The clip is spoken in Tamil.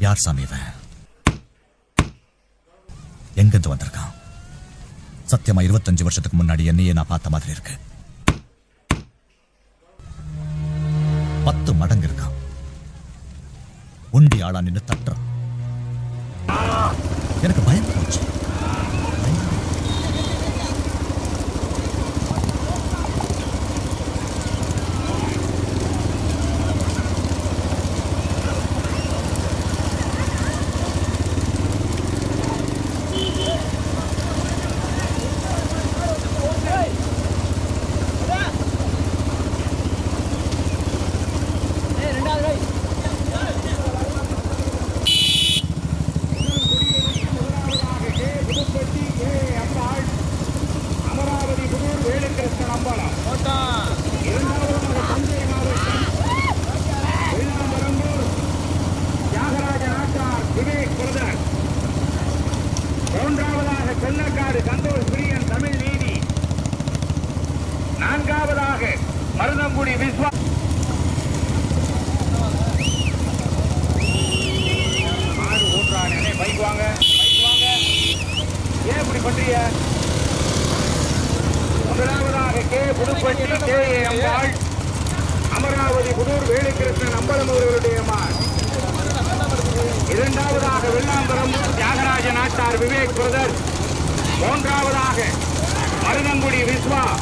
யார் சாமி இவன்? எங்கிருந்து வந்திருக்கான்? சத்தியமா இருபத்தஞ்சு வருஷத்துக்கு முன்னாடி என்னையே நான் பார்த்த மாதிரி இருக்கு. பத்து மடங்கு இருக்கான். உண்டி ஆளா நின்னு தட்டுறான். எனக்கு பயம் போச்சு. மூன்றாவதாக செல்லக்காடு சந்தோஷ் பிரியன் தமிழ் நீதி. நான்காவதாக மருதங்குடி விஸ்வா மாடு ஓட்டுறானே. பைக் வாங்க. பைக் வாங்க. ஏன் இப்படி பண்றீங்க? முதலாவதாக கே. புதுப்பட்டி கே. எம். வாழ் தியாகராஜ விவேக் பிரதர். மூன்றாவதாக மருதங்குடி விஸ்வா.